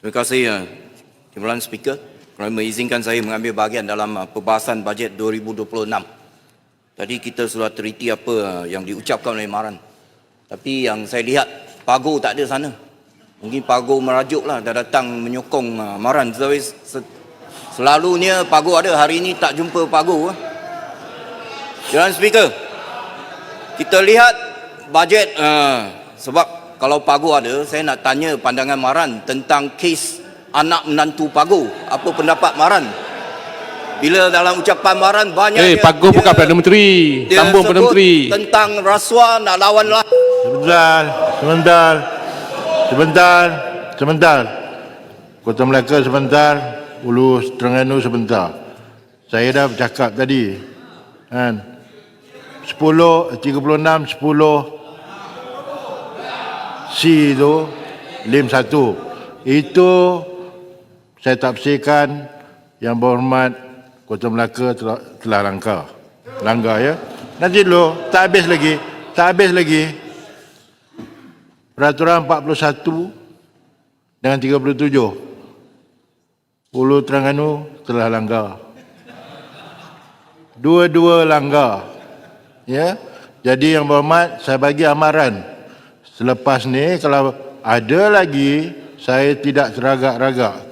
Terima kasih uh, Timbalan Speaker kerana mengizinkan saya mengambil bahagian dalam uh, perbahasan bajet 2026. Tadi kita sudah teriti apa uh, yang diucapkan oleh Maran. Tapi yang saya lihat Pago tak ada sana. Mungkin Pago merajuk lah dah datang menyokong uh, Maran. Tetapi se- selalunya Pago ada. Hari ini tak jumpa Pago. Uh. Timbalan Speaker, kita lihat bajet uh, sebab kalau Pago ada, saya nak tanya pandangan Maran tentang kes anak menantu Pago. Apa pendapat Maran? Bila dalam ucapan Maran banyak Eh, dia- Pago dia- bukan Perdana Menteri. dia Sambung Perdana Menteri. Tentang rasuah nak lawan lah. Sebentar, sebentar, sebentar, sebentar. Kota Melaka sebentar, Ulu Terengganu sebentar. Saya dah bercakap tadi. Kan? 10, 36, 10 C itu lim 1. Itu saya tafsirkan yang berhormat Kota Melaka telah, telah langgar. Langgar ya. Nanti dulu, tak habis lagi. Tak habis lagi. Peraturan 41 dengan 37. Ulu Terengganu telah langgar. Dua-dua langgar. Ya. Jadi yang berhormat saya bagi amaran. Selepas ni kalau ada lagi saya tidak seragak-ragak.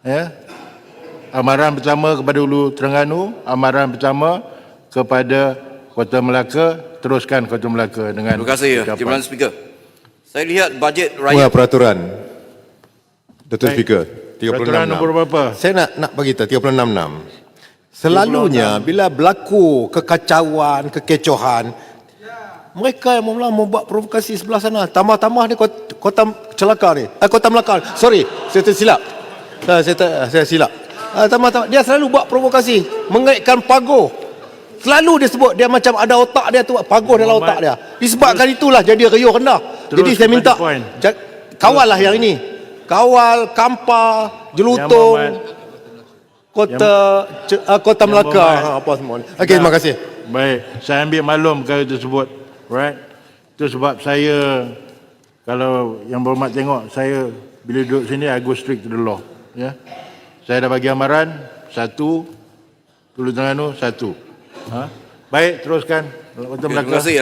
Ya. Amaran pertama kepada Ulu Terengganu, amaran pertama kepada Kota Melaka, teruskan Kota Melaka dengan Terima kasih ucapan. Timbalan Speaker. Saya lihat bajet Muat raya peraturan. Datuk. Speaker, 36. Peraturan nombor berapa? Saya nak nak bagi tahu 366. Selalunya bila berlaku kekacauan, kekecohan, mereka yang mula membuat provokasi sebelah sana. Tambah-tambah ni kota, kota celaka ni. Eh, kota Melaka. Sorry, saya tersilap. Uh, saya, ter, saya silap. Uh, tambah-tambah. Dia selalu buat provokasi. Mengaitkan pago. Selalu dia sebut dia macam ada otak dia tu pagoh dalam Muhammad, otak dia. Disebabkan itulah jadi riuh rendah. Terus Jadi saya minta ja- kawal lah yang ini. Kawal, Kampa, Jelutung, Yang Muhammad. Kota Ce- uh, Kota Yang Melaka ha, apa semua. ni. Okey, terima kasih. Baik, saya ambil maklum perkara tersebut. Right? Itu sebab saya kalau yang berhormat tengok saya bila duduk sini I go strict to the law. Ya. Saya dah bagi amaran satu Tulu Terengganu satu. Ha? Baik, teruskan. Terima kasih